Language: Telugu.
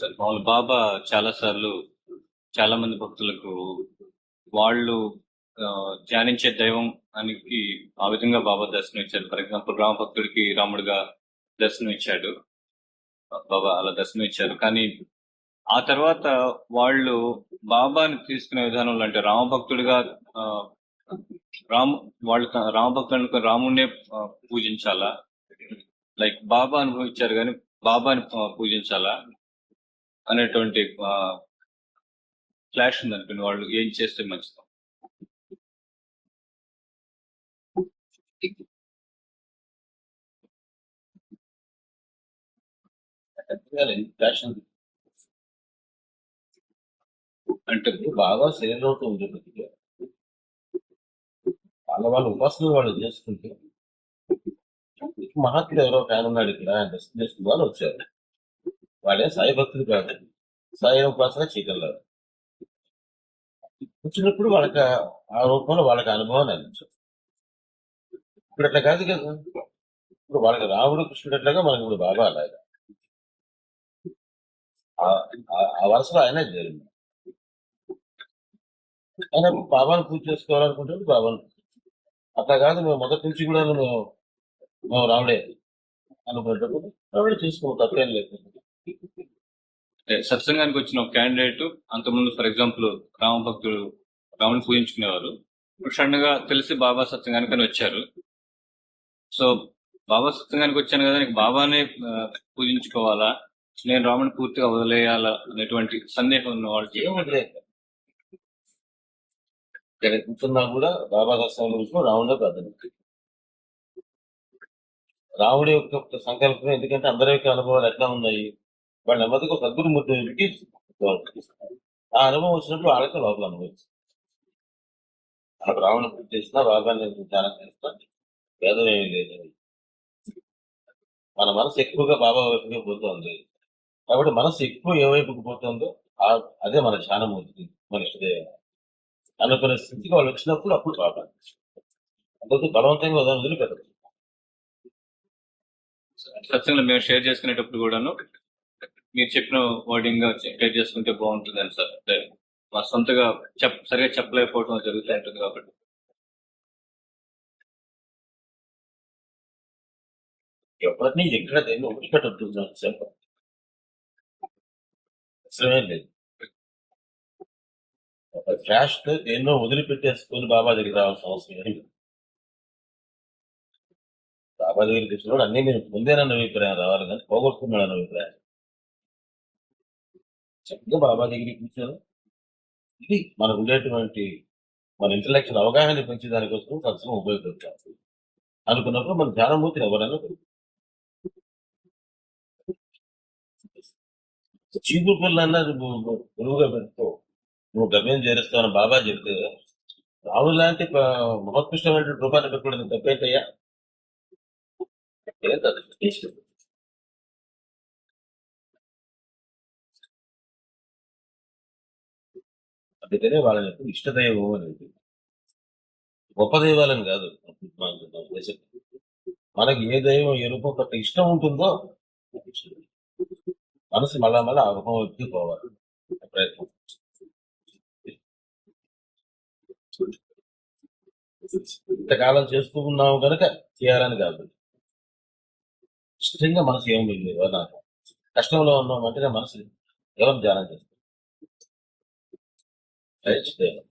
సార్. బాబా చాలా సార్లు చాలా మంది భక్తులకు వాళ్ళు ధ్యానించే దైవం అనికి ఆ విధంగా బాబా దర్శనం ఇచ్చారు. ఫర్ ఎగ్జాంపుల్ రామ భక్తుడికి రాముడిగా దర్శనం ఇచ్చాడు. బాబా అలా దర్శనం ఇచ్చారు. కానీ ఆ తర్వాత వాళ్ళు బాబాని తీసుకునే విధానంలో అంటే రామ ఆ, రాము వాళ్ళు త- రామ రాముడినే పూజించాలా? లైక్ బాబా అనుభవించారు కానీ బాబాని పూజించాలా? అనేటువంటి క్లాష్ ఉంది అనుకుని వాళ్ళు ఏం చేస్తే మంచిదో. ఫ్యాషన్ అంటే ఇప్పుడు బాగా శరీరంతో ఉంటుంది వాళ్ళ వాళ్ళ ఉపాసన వాళ్ళు చేసుకుంటే మహాత్ముడు ఎవరో ఒక ఉన్నాడు ఇక్కడ ఆయన దర్శనం చేసుకున్న వాళ్ళు వచ్చారు. వాళ్ళే సాయి భక్తులు కాదండి సాయి ఉపాసన చీకల్లో. వచ్చినప్పుడు వాళ్ళకి ఆ- రూపంలో వాళ్ళకి అనుభవాన్ని అందించారు ఇప్పుడు అట్లా కాదు కదా. ఇప్పుడు వాళ్ళకి రాముడు కృష్ణుడు అట్లాగా మనకి ఇప్పుడు బాబా అలాగా. ఆ- వరుసలో ఆయన జరిగింది. ఆయన బాబాను పూజ చేసుకోవాలనుకుంటే బాబాను. అట్లా కాదు మేము మొదటి నుంచి కూడా మేము మేము రాముడే అనుకునేటప్పుడు రాముడే చేసుకో తప్పేం లేదు. సత్సంగానికి వచ్చిన ఒక క్యాండిడేట్ అంతకుముందు ఫర్ ఎగ్జాంపుల్ రామ భక్తుడు రాముని పూజించుకునేవారు. ఇప్పుడు సడన్గా తెలిసి బాబా సత్సంగానికి అని వచ్చారు. సో బాబా సత్సంగానికి వచ్చాను కదా నీకు బాబానే పూజించుకోవాలా? నేను రాముని పూర్తిగా వదిలేయాలా? అనేటువంటి సందేహం ఉన్న వాళ్ళకి ఇక్కడ కూర్చున్నా కూడా బాబా సత్సంగం కూర్చుని రాముడే ప్రాధాన్యత రాముడి యొక్క సంకల్పం ఎందుకంటే అందరి యొక్క అనుభవాలు ఎట్లా ఉన్నాయి? వాళ్ళ నెమ్మదికి ఒక సద్గురుమూర్తికి ఆ అనుభవం వచ్చినప్పుడు వాళ్ళకి లోపల అనుభవించి. మనకు రావణ పూజ చేసినా రాగాన్ని ధ్యానం చేసినా భేదం ఏమి లేదు. మన మనసు ఎక్కువగా బాబా వైపుగా పోతుంది. కాబట్టి మనసు ఎక్కువ ఏ వైపుకి పోతుందో అదే మన ధ్యానమూర్తి మన ఇష్టదేవ. అనుకునే స్థితికి వాళ్ళు వచ్చినప్పుడు అప్పుడు బాబా. అందుకే బలవంతంగా ఉదాహరణ వదిలిపెట్టదు సత్సంగంలో మేము షేర్ చేసుకునేటప్పుడు కూడాను మీరు చెప్పిన వర్డింగ్గా షేర్ చేసుకుంటే బాగుంటుంది అని సార్. అంటే మా సొంతగా చెప్ సరిగా చెప్పలేకపోవడం జరుగుతూ ఉంటుంది కాబట్టి ఎవరిని ఎక్కడ దేన్ని వదిలిపెట్టద్దు చెప్ప అవసరమే లేదు. ఒక ఫ్లాష్తో వదిలిపెట్టేసుకొని బాబా దగ్గరికి రావాల్సిన అవసరం లేదు. బాబా దగ్గరికి తీసుకున్నాడు అన్ని మీరు పొందేనన్న అభిప్రాయం రావాలి కానీ పోగొట్టుకున్నాడన్న అభిప్రాయం. చక్కగా బాబా దగ్గరికి కూర్చోను ఇది మనకు ఉండేటువంటి మన ఇంటలెక్చువల్ అవగాహన పెంచే దానికోసం సత్సంగం ఉపయోగపడుతుంది. అనుకున్నప్పుడు మన ధ్యానమూర్తిని ఎవరైనా చీపు పిల్ల గురువుగా పెట్టుకో నువ్వు గమ్యం చేరుస్తావు బాబా చెప్తే రాముడు లాంటి ప- మహోత్కృష్టమైన రూపాన్ని పెట్టుకోవడం తప్పేంటయ్యా? అందుకనే వాళ్ళని ఎప్పుడు ఇష్టదైవం అనేది గొప్ప దైవాలని కాదు మనకి ఏ దైవం ఏ రూపం పట్ల ఇష్టం ఉంటుందో మనసు మళ్ళా మళ్ళా ఆ రూపం వైపుకి పోవాలి. ప్రయత్నం. ఇంతకాలం చేస్తూ ఉన్నాము కనుక చేయాలని కాదు. ఇష్టంగా మనసు ఏం లేదు నాకు. కష్టంలో ఉన్నాం అంటే మనసు ఎవరు ధ్యానం చేస్తాం 哎，对了。